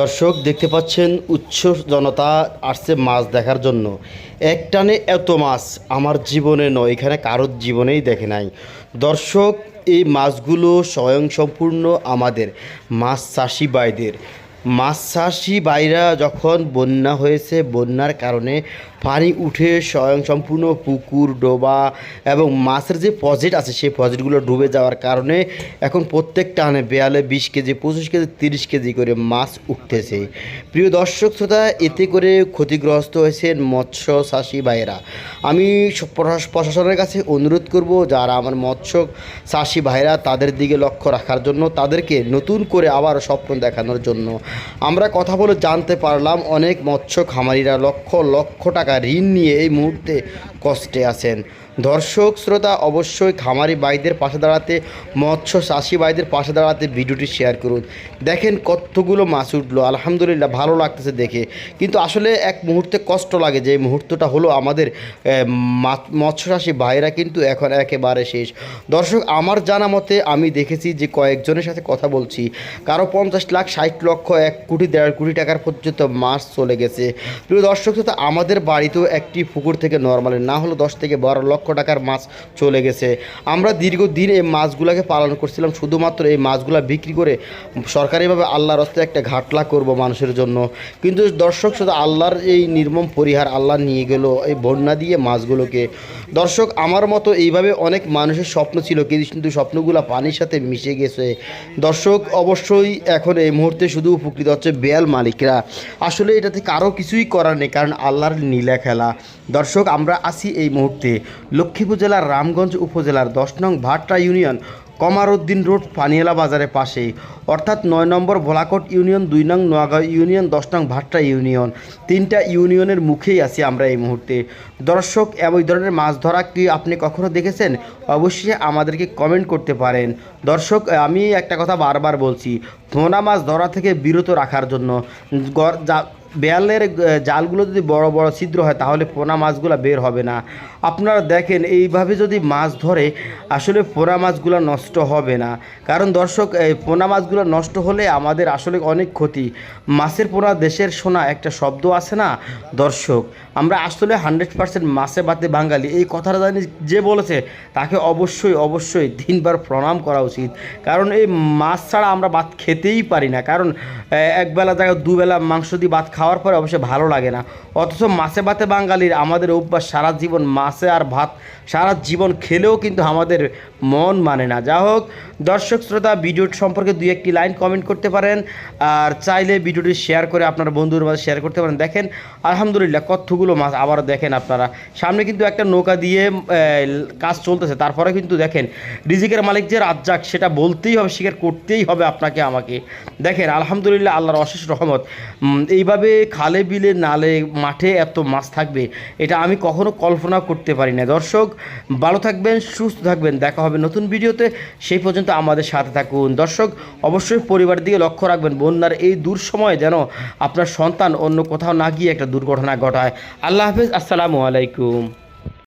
দর্শক, দেখতে পাচ্ছেন, উচ্চ জনতা আসছে মাছ দেখার জন্য। এক টানে এত মাছ আমার জীবনে নয়, এখানে কারোর জীবনেই দেখে নাই। দর্শক, এই মাছগুলো স্বয়ংসম্পূর্ণ আমাদের, মাছ চাষি বাইদের মাছ চাষি বাইরা যখন বন্যা হয়েছে, বন্যার কারণে পানি উঠে স্বয়ংসম্পূর্ণ পুকুর, ডোবা এবং মাছের যে পজেট আছে, সেই পজেটগুলো ডুবে যাওয়ার কারণে এখন প্রত্যেক টানে বেয়ালে বিশ কেজি, পঁচিশ কেজি, তিরিশ কেজি করে মাছ উঠতেছে। প্রিয় দর্শক শ্রোতা, এতে করে ক্ষতিগ্রস্ত হয়েছেন মৎস্য চাষি ভাইয়েরা। আমি প্রশাস- প্রশাসনের কাছে অনুরোধ করব, যারা আমার মৎস্য চাষি ভাইরা তাদের দিকে লক্ষ্য রাখার জন্য, তাদেরকে নতুন করে আবার স্বপ্ন দেখানোর জন্য। আমরা কথা বলে জানতে পারলাম, অনেক মৎস্য খামারিরা লক্ষ লক্ষ টাকা ঋণ নিয়ে এই মুহূর্তে কষ্টে আছেন। দর্শক, শ্রোতা, অবশ্যই খামারি ভাইদের পাশে দাঁড়াতে মৎস্য চাষি বাইদের পাশে দাঁড়াতে ভিডিওটি শেয়ার করুন। দেখেন কতগুলো মাছ উঠল। আলহামদুলিল্লাহ ভালো লাগতেছে দেখে। কিন্তু আসলে এক মুহূর্তে কষ্ট লাগে যে মুহূর্তটা হলো আমাদের মৎস্য চাষি ভাইরা কিন্তু এখন একেবারে শেষ। দর্শক, আমার জানা মতে আমি দেখেছি যে কয়েকজনের সাথে কথা বলছি। কারও পঞ্চাশ লাখ, ষাট লক্ষ, এক কোটি, দেড় কোটি টাকার পর্যন্ত মাছ চলে গেছে। প্রিয় দর্শক, শ্রোতা, আমাদের বাড়িতেও একটি পুকুর থেকে নর্মালি, না হলো দশ থেকে বারো লক্ষ টাকার মাছ চলে গেছে। আমরা দীর্ঘদিন এই মাছগুলোকে পালন করছিলাম, শুধুমাত্র এই মাছগুলো বিক্রি করে সরকারিভাবে আল্লাহর হস্তে একটা ঘাটলা করব মানুষের জন্য। কিন্তু দর্শক শুধু আল্লাহর এই নির্মম পরিহার আল্লাহ নিয়ে গেল এই বন্যা দিয়ে মাছগুলোকে। দর্শক, আমার মতো এইভাবে অনেক মানুষের স্বপ্ন ছিল, কিন্তু স্বপ্নগুলো পানির সাথে মিশে গেছে। দর্শক, অবশ্যই এখন এই মুহূর্তে শুধু উপকৃত হচ্ছে বেয়াল মালিকরা। আসলে এটাতে কারও কিছুই করার নেই, কারণ আল্লাহর নীলা খেলা। দর্শক, আমরা আছি এই মুহূর্তে লক্ষ্মীপুর জেলার রামগঞ্জ উপজেলার দশ নং ভাট্টা ইউনিয়ন, কমারউদ্দিন রোড, পানিয়ালা বাজারের পাশেই। অর্থাৎ নয় নম্বর ভোলাকোট ইউনিয়ন, দুই নং নোয়াগাঁও ইউনিয়ন, দশ নং ভাট্টা ইউনিয়ন। তিনটা ইউনিয়নের মুখেই আছি আমরা এই মুহূর্তে। দর্শক ওই ধরনের মাছ ধরা কি আপনি কখনো দেখেছেন? অবশ্যই আমাদেরকে কমেন্ট করতে পারেন। দর্শক, আমি একটা কথা বারবার বলছি পোনা মাছ ধরা থেকে বিরত রাখার জন্য বেয়ালের জালগুলো যদি বড় বড় ছিদ্র হয়, তাহলে পোনা মাছগুলো বের হবে না। আপনারা দেখেন, এইভাবে যদি মাছ ধরে, আসলে পোনা মাছগুলো নষ্ট হবে না। কারণ দর্শক, এই পোনা মাছগুলো নষ্ট হলে আমাদের আসলে অনেক ক্ষতি। মাছের পোনা দেশের সোনা একটা শব্দ আছে না, দর্শক? আমরা আসলে হান্ড্রেড পার্সেন্ট মাছে বাতে বাঙালি। এই কথাটা জানি যে বলেছে, তাকে অবশ্যই অবশ্যই দিনবার প্রণাম করা উচিত। কারণ এই মাছ ছাড়া আমরা ভাত খেতেই পারি না। কারণ একবেলা জায়গায় দুবেলা মাংস দিয়ে ভাত খাওয়ার পরে অবশ্যই ভালো লাগে না। অথচ মাছে ভাতে বাঙালির আমাদের অভ্যাস, সারা জীবন মাছে আর ভাত, সারা জীবন খেলেও কিন্তু আমাদের মন মানে না। যা হোক, দর্শক শ্রোতা ভিডিও সম্পর্কে দুই একটি লাইন কমেন্ট করতে পারেন। আর চাইলে ভিডিওটি শেয়ার করে আপনার বন্ধুর মাঝে শেয়ার করতে পারেন। দেখেন, আলহামদুলিল্লাহ কতগুলো মাছ আবার দেখেন আপনারা। সামনে কিন্তু একটা নৌকা দিয়ে কাজ চলতেছে। তারপরে কিন্তু দেখেন, রিজিকের মালিক যে রাজ্জাক, সেটা বলতেই হবে, স্বীকার করতেই হবে আপনাকে আমাকে। দেখেন, আলহামদুলিল্লাহ আল্লাহর অশেষ রহমত। এইভাবে খালে বিলে নালে মাঠে এত মাছ থাকবে, এটা আমি কখনো কল্পনা করতে পারি না। দর্শক, ভালো থাকবেন, সুস্থ থাকবেন, দেখা হবে নতুন ভিডিওতে। সেই পর্যন্ত আমাদের সাথে থাকুন। দর্শক, অবশ্যই পরিবারের দিকে লক্ষ্য রাখবেন, বন্যার এই দূর সময়ে যেন আপনার সন্তান অন্য কোথাও না গিয়ে একটা দুর্ঘটনা ঘটায়। আল্লাহ হাফিজ, আসসালামু আলাইকুম।